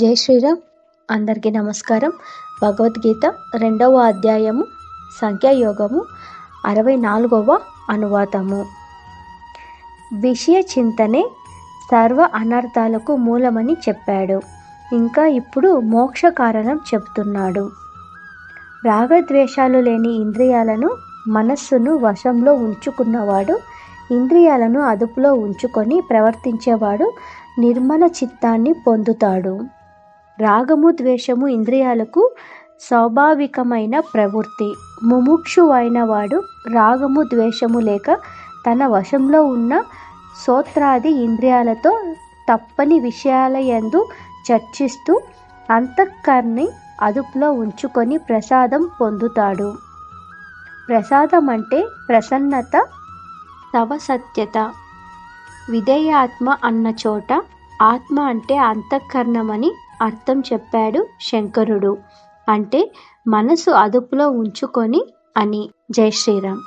జై శ్రీరామ్. అందరికీ నమస్కారం. భగవద్గీత రెండవ అధ్యాయము సంఖ్యాయోగము అరవై నాలుగవ అనువాదము. విషయ చింతనే సర్వ అనర్థాలకు మూలమని చెప్పాడు. ఇంకా ఇప్పుడు మోక్ష కారణం చెబుతున్నాడు రాగద్వేషాలు లేని ఇంద్రియాలను మనస్సును వశంలో ఉంచుకున్నవాడు ఇంద్రియాలను అదుపులో ఉంచుకొని ప్రవర్తించేవాడు నిర్మల చిత్తాన్ని పొందుతాడు. రాగము ద్వేషము ఇంద్రియాలకు స్వాభావికమైన ప్రవృత్తి. ముముక్షు అయిన వాడు రాగము ద్వేషము లేక తన వశంలో ఉన్న సోత్రాది ఇంద్రియాలతో తప్పని విషయాల యందు చర్చిస్తూ అంతఃకర్ని అదుపులో ఉంచుకొని ప్రసాదం పొందుతాడు. ప్రసాదం అంటే ప్రసన్నత సవసత్యత విధేయాత్మ అన్న చోట ఆత్మ అంటే అంతఃకరణమని అర్థం చెప్పాడు శంకరుడు. అంటే మనసు అదుపులో ఉంచుకొని అని. జై శ్రీరామ్.